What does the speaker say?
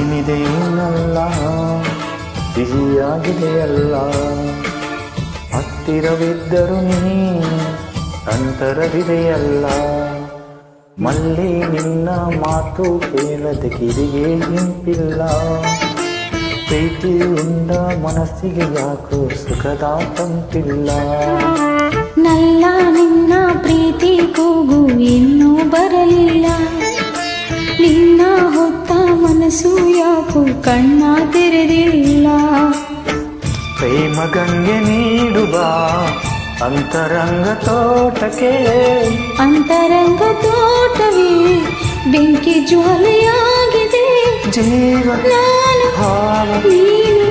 ಏನಿದೆಯೇನಲ್ಲ ಸಿಹಿಯಾಗಿದೆಯಲ್ಲ ಹತ್ತಿರವಿದ್ದರು ನೀ ಅಂತರವಿದೆಯಲ್ಲ ಮಲ್ಲಿ ನಿನ್ನ ಮಾತು ಕೇಳದ ಕಿರಿಗೆ ನಿಂತಿಲ್ಲ ಪ್ರೀತಿ ಉಂಡ ಮನಸ್ಸಿಗೆ ಯಾಕೋ ಸುಖದ ತಂಪಿಲ್ಲ ನಲ್ಲ ನಿನ್ನ ಪ್ರೀತಿ ಕೂಗು ಇನ್ನೂ ಬರಲಿಲ್ಲ. ನಿನ್ನ ಹೊತ್ತ ಮನಸ್ಸು ಯಾಕೋ ಕಣ್ಣ ತೆರೆದಿಲ್ಲ? ಪ್ರೇಮ ಗಂಗೆ ನೀಡುವ ಅಂತರಂಗ ತೋಟಕ್ಕೆ. ಅಂತರಂಗ ತೋಟವೇ ಬೆಂಕಿ ಜ್ವಾಲೆಯಾಗಿದೆ. ಜೀವ ನಾನು ನೀನು